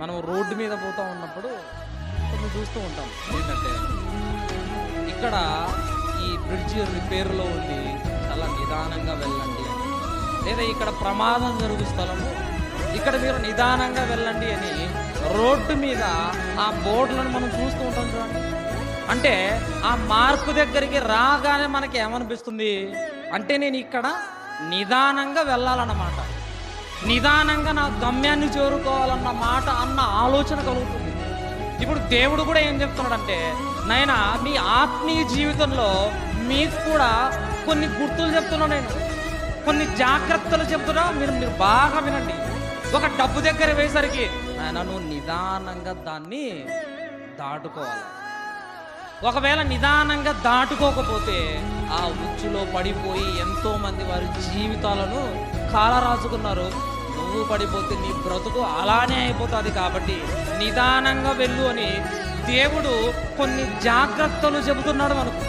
మనం రోడ్డు మీద పోతూ ఉన్నప్పుడు కొన్ని చూస్తూ ఉంటాం. ఏంటంటే ఇక్కడ ఈ బ్రిడ్జి రిపేర్లో ఉంది చాలా నిదానంగా వెళ్ళండి అని. లేదా ఇక్కడ ప్రమాదం జరుగు స్థలము ఇక్కడ మీరు నిదానంగా వెళ్ళండి అని రోడ్డు మీద ఆ బోర్డులను మనం చూస్తూ ఉంటాం చూడండి. అంటే ఆ మార్పు దగ్గరికి రాగానే మనకి ఏమనిపిస్తుంది? అంటే నేను ఇక్కడ నిదానంగా వెళ్ళాలన్నమాట. నిదానంగా నా గమ్యాన్ని చేరుకోవాలన్న మాట అన్న ఆలోచన కలుగుతుంది. ఇప్పుడు దేవుడు కూడా ఏం చెప్తున్నాడంటే నాయన మీ ఆత్మీయ జీవితంలో మీకు కూడా కొన్ని గుర్తులు చెప్తున్నా నేను. కొన్ని జాగ్రత్తలు చెప్తున్నా మీరు మీరు బాగా వినండి. ఒక డబ్బు దగ్గర వేసరికి నాయన నువ్వు నిదానంగా దాన్ని దాటుకోవాలి. ఒకవేళ నిదానంగా దాటుకోకపోతే ఆ ఉచ్చులో పడిపోయి ఎంతో మంది వారి జీవితాలను కాలరాసుకున్నారు నువ్వు పడిపోతే నీ బ్రతుకు అలానే అయిపోతుంది కాబట్టి నిదానంగా వెళ్ళు అని దేవుడు కొన్ని జాగ్రత్తలు చెబుతున్నాడు మనకు.